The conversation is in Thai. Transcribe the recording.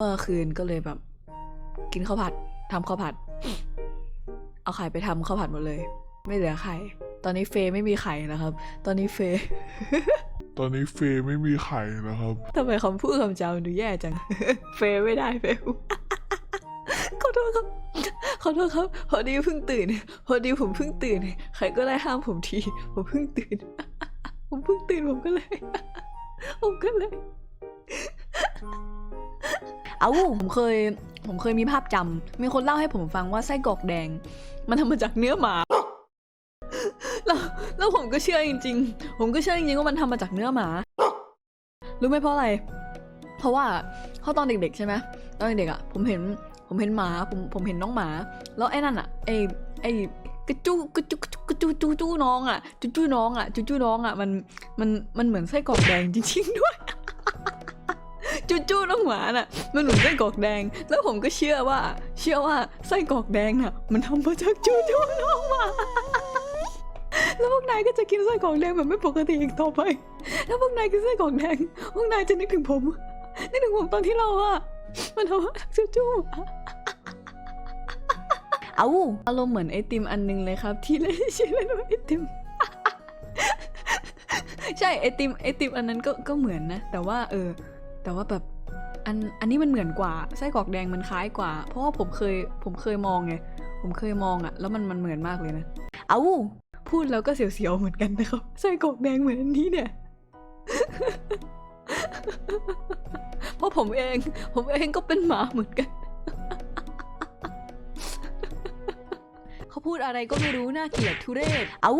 เมื่อคืนก็เลยแบบ กินข้าวผัดทำข้าวผัด เอาไข่ไปทำข้าวผัดหมดเลย ไม่เหลือไข่ ตอนนี้เฟย์ไม่มีไข่นะครับ ตอนนี้เฟย์ตอนนี้เฟย์ไม่มีไข่นะครับทำไมคำพูดคำจามันดูแย่จัง เฟย์ไม่ได้เฟย์ขอโทษครับ ขอโทษครับ พอดีเพิ่งตื่น พอดีผมเพิ่งตื่น ใครก็ได้ห้ามผมที ผมเพิ่งตื่น ผมเพิ่งตื่นผมก็เลย ผมก็เลย เอาผมเคย ผมเคยมีภาพจำมีคนเล่าให้ผมฟังว่าไส้กรอกแดง มันทำมาจากเนื้อหมา แล้วแล้วผมก็เชื่อจริง ๆ ผมก็เชื่อจริงๆว่ามันทำมาจากเนื้อหมา รู้ไหมเพราะอะไร เพราะว่าเขาตอนเด็ก ๆ ใช่ไหมตอนเด็กๆอะผมเห็นผมเห็นหมาผมผมเห็นน้องหมา แล้วไอ้นั่นอะไอ้ไอ้กระจูกระจูกระจูจูจูน้องอะจูจูน้องอะจูจูน้องอะมันมันมันเหมือนไส้กรอกแดงจริงๆด้วย จูจูน้องหมาน่ะ มันเหมือนไส้กรอกแดง แล้วผมก็เชื่อว่า เชื่อว่าไส้กรอกแดงน่ะ มันทำมาจากจูจูน้องหมา แล้วพวกนายก็จะกินไส้กรอกแดงแบบไม่ปกติอีกต่อไปถ้าพวกนายกินไส้กรอกแดง พวกนายจะนึกถึงผม นึกถึงผมตอนที่เราอะมันทำมาจากจูจูเอาอารมณ์เหมือนไอติมอันนึงเลยครับ ที่เล่นชื่อเล่นว่าไอติม ใช่ไอติมไอติมอันนั้นก็ก็เหมือนนะ แต่ว่าเออ แต่ว่าแบบอันอันนี้มันเหมือนกว่าไส้กรอกแดงมันคล้ายกว่า เพราะว่าผมเคยผมเคยมองไงผมเคยมองอะแล้วมันมันเหมือนมากเลยนะ เอาพูดแล้วก็เสียวๆเหมือนกันนะครับไส้กรอกแดงเหมือนอันนี้เนี่ยเพราะผมเอง ผมเองก็เป็นหมาเหมือนกัน เขาพูดอะไรก็ไม่รู้น่าเกลียดทุเรศ เอา